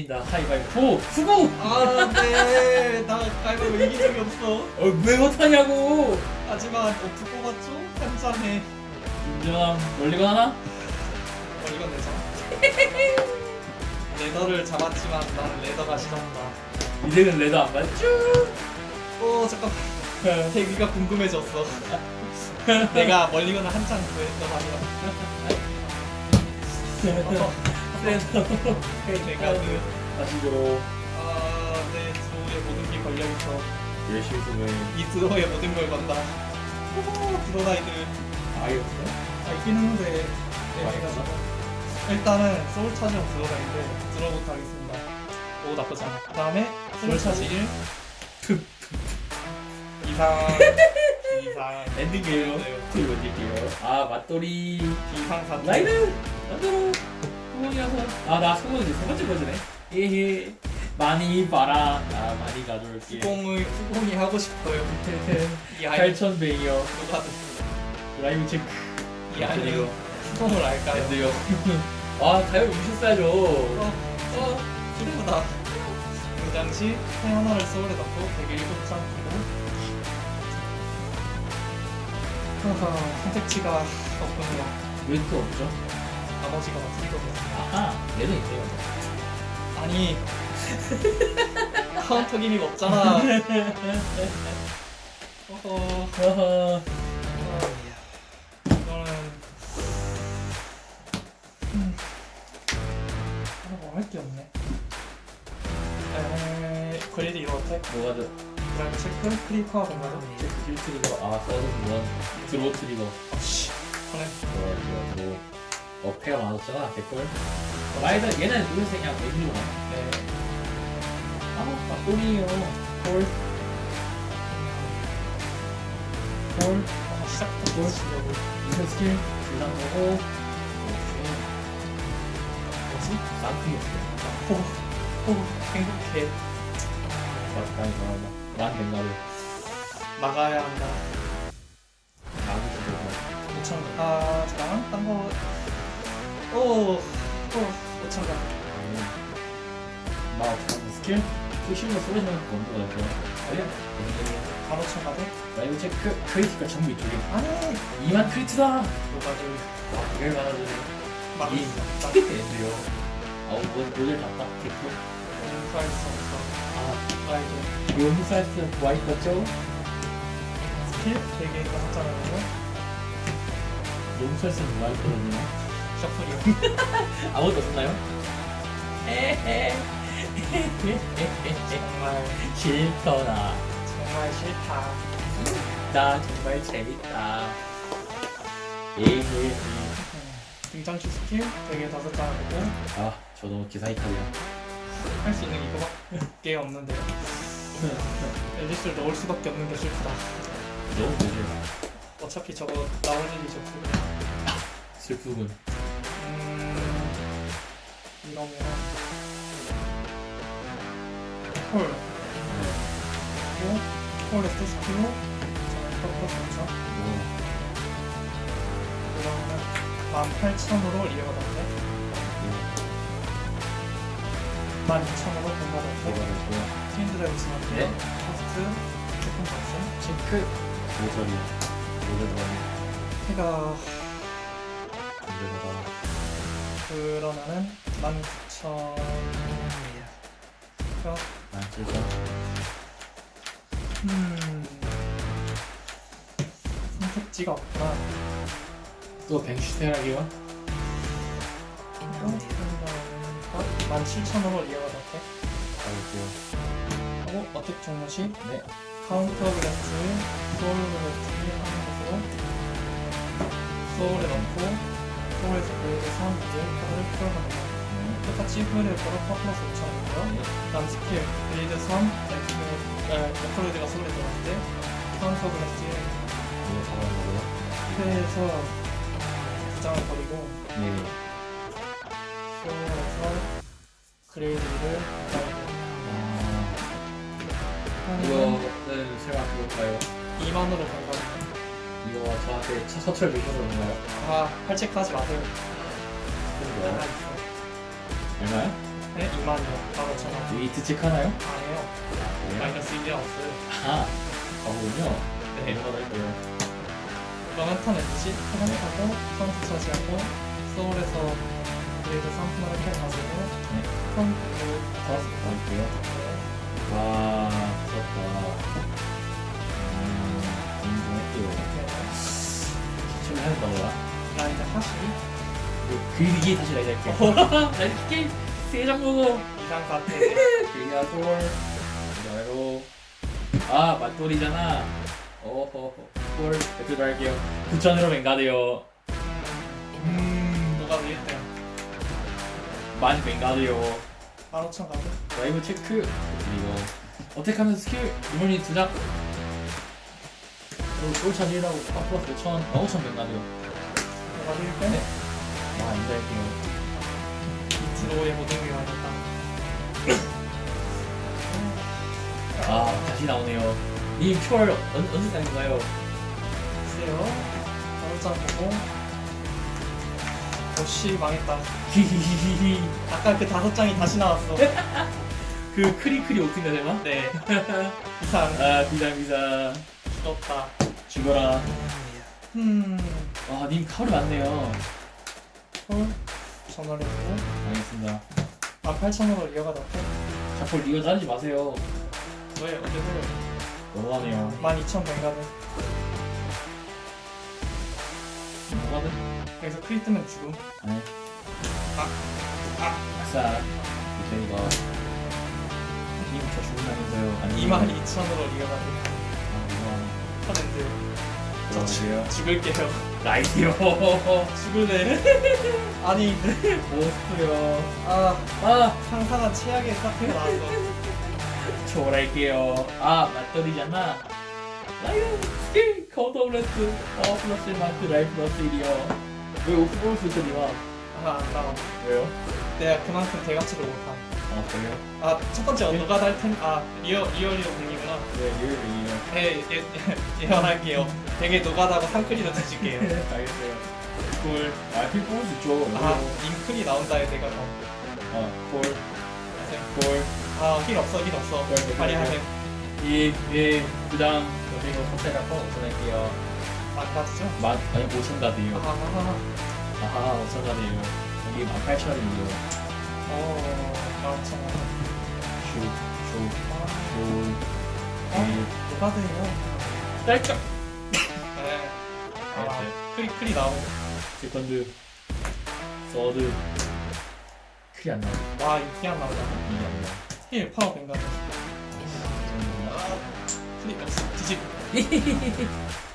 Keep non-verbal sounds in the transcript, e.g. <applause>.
이긴다. 하이바이보. 수고. 안돼 나 가위바위보 이긴 적이 없어 어, 왜 못하냐고. 하지만 어떻게 뽑았죠? 한 잔에 인정. 멀리건 하나? 어 이건 내자 레더를 잡았지만 나는 레더가 싫었다 이제는 레더 안 맞죠? 오 잠깐 대기가 궁금해졌어 내가 멀리건을 한참 구했던 아니야 <laughs> 레더. 내가 그 다시로 아 내 드로우에 모든 게 걸려있어 열심히 쓰면 이 드로우에 모든 걸 건다 드로라이드 아예 없어? 아 있긴 했는데 네, 해가지고 일단은 소울 차지형 드로라인데 드로부터 하겠습니다 오 나쁘지 않아 그 다음에 소울 차지 1 이상 <laughs> 이상 엔딩이에요. 네. 둘 던질게요. 아 맞돌이. 이상 사투 라이드. 만들어. 수건이어서. 아나 수건 이제 세 번째 버전에. 에헤. 많이 봐라. 나 많이 가져올게. 수공을 수공이 하고 싶어요 <laughs> 이 아이 8,000배이요. 누가 라이브 체크. 이 아이는 수공을 알까요? 안돼요. <laughs> 아 가요 유셨어야죠. 어, 어, 슬프다. 그 당시 펜 하나를 소울에 넣고 107장 끼고 <laughs> 하하, 선택지가 없군요. 왜 또 없죠? 다 틀리거든요. 아하 얘는 있네요. 아니, <laughs> 카운터 기미가 없잖아. <laughs> 어허, 허허. 이거는 음, 뭐할 게 없네. 에, 그래도 이거 어때? 뭐가 더? 드라이브 체크, 크리커가 뭔가죠? 체크 킬 트리거. 아 서든 원. 드로 트리거. 아씨, 그래. 좋아 좋아 좋아. 어 패가 많았잖아 댓글. 라이더 얘는 그냥 메뉴로 가. 네. 아 맞돌이에요. 홀. 홀. 아, 시작부터 보여주려고. 인생 스킬 줄난 거고. 뭐지? 쌍둥이였어요. 호, 호, 행복해. 맞다니 좋아한다. 만 뱅가를 막아야 한다. 나무 좀 오천 아, 잠깐만. 딴 거. 오, 오, 오천 가. 나 스킬? 푸시로 쏘리는 원도가 있고 아니야? 바로 천 가도? 라이브 체크 크리티컬 전부 이쪽에 아니. 2만 크리트다! 요가들. 와 그걸 받아주네 막. 이 엔드요 아우 뭐 모델 같다 개꿀 인사할 수 없어. 아 아이고. 이거 흑사이트 와이 떴죠? 스킬 되게 하잖아요. 용설스는 와이 떴거든요 셔플이요. <laughs> 아무것도 없었나요? 에헤 <laughs> 정말, 싫더라 정말 싫다. 나 정말 재밌다 에헤 등장치 스킬 되게 다섯 장 하고 아 저도 기사이 칼이야 할 수 있는 이거밖에 없는데요. 앨리스를 넣을 수밖에 없는 게 슬프다. 너무 늦어 어차피 저거 나올 일이 없고. 슬프군 음, 이러면 홀 그리고 홀에 스스키로 저는 꺾어서 그렇죠 그러면 18,000으로 리어가던데 12,000으로 공가던데 트윈드라이브 지났고요 네. 퍼스트 세컨 박스 체크 모서리 모서리 해가 안되다 그러면은 19,000난 질성 음 선택지가 없구나. 또 뱅슈테라기와 17,000으로 리어가 돼 가볼게요. 하고 어택 종료 시? 네. 카운터 그래스 소울 그래스 하는 것으로 소울에 넣고 소울에서 3 이제 카드를 풀어가는 거 네. 똑같이 후회를 걸어 퍼플러스 5,000원이고요 네. 다음 스킬 그레이드 3 에크레이드가 소울에 들어갔을 때 카운터 이거 잡아는 거고요 회에서 두 장을 버리고 네 소울에서 그레이드를 아, 하면 이거는 설마 그걸까요? 2만으로 간다 이거 저한테 첫 서철 주셔서 그런가요? 아, 할체크 하지 마세요. 그런 하나 거 있어. 얼마요? 네? 2만이요. 바로 전화. 웨이트 체크하나요? 아니에요. 마이너스 1이 없어요. 아, 가보군요. 네. 할게요. 그러면 턴 엔지 해당하고 카운트 차지하고 소울에서 그레이드 3분을 이렇게 가지고 네. 턴 다섯 갈게요. 네. 와, 무섭다. 음, 인정할게요. 기침을 하는 거야. 나 이제 하시 그리기 다시 라이드 할게요. 라이드 게임 세장 보고. 이상 사태 그리기야 돌. 그대로. 아, 맞돌이잖아. 오호, 볼 대표 할게요. 9천으로 뱅가드요. 음 위했대요 만 뱅가드요. 15,000 가고 라이브 체크 그리고 어택하면서 스킬 이번이 두장 쫄차 1하고 아 플러스 5천 15,000 뱅가드요. 누가 위했대? 네. 아, 인자할게요. 드로우의 모든 게 와줬다 아, 다시 나오네요. 이 큐얼 언, 언제 사는가요? 글쎄요 바로짱 보고 오씨 망했다 히히히히. 아까 그 다섯 장이 다시 나왔어 <laughs> 그 크리크리 오튼가 되나? 네 <laughs> 이상 아, 비상 비상. 죽었다 죽어라. 음 와, 님 카울이 많네요. 헐 전화를 했고 알겠습니다. 18,000으로 이어가다 자꾸 리어 자르지 마세요. 왜 어제도 너무하네요. 12,000 뱅가드 뭐가든? 여기서 크리 뜨면 죽음 아니. 아, 아. 아싸. 저희가 님저 죽는다면서요. 아니 22,000으로 이어가다 아, 이거 들어 가세요. 죽을게요 <laughs> 나이스요. 죽을래 <laughs> 아니 오스트요. 아 아, 상상한 최악의 사태가 나왔어 <laughs> 초월할게요. 아, 맞돌이잖아. 라이언 스킬 카운터 블레스. 어, 플러스 마크 라이 플러스 1이요. 왜수 있어, 니마? 아안 나와 왜요? 내가 그만큼 대가치를 못함 아, 그래요? 아 첫 번째 언더가 달텐 아 리얼 리얼리오 공이구나 네, 유일이에요. 네 예, 예, 예언할게요 되게 노가다고 상크리로 드실게요 알겠어요. 콜. 아, 힐 뽑을 수 있죠. 아 인클이 나온다에 내가 더 아, 콜. 콜. 아힐 없어 힐 없어 네, 네, 빨리 네. 하세요 이, 이, 그다음, 그리고 컨셉 한번 오픈할게요. 안 가지죠? 만, 아니, 5천 가드요. 아하하하 아하, 5천 가드요. 여기 18,000원이요. 어 나왔잖아 슈, 슈, 아 슈. 어? 노가드예요 딸깍! 네 아. 크리 크리 나오고 세컨드, 서드. 크게 안 나와. 와 이게 안 나오잖아 이게 안 나와. 힐 파워 뱅가드 크리 없어 뒤집 <laughs>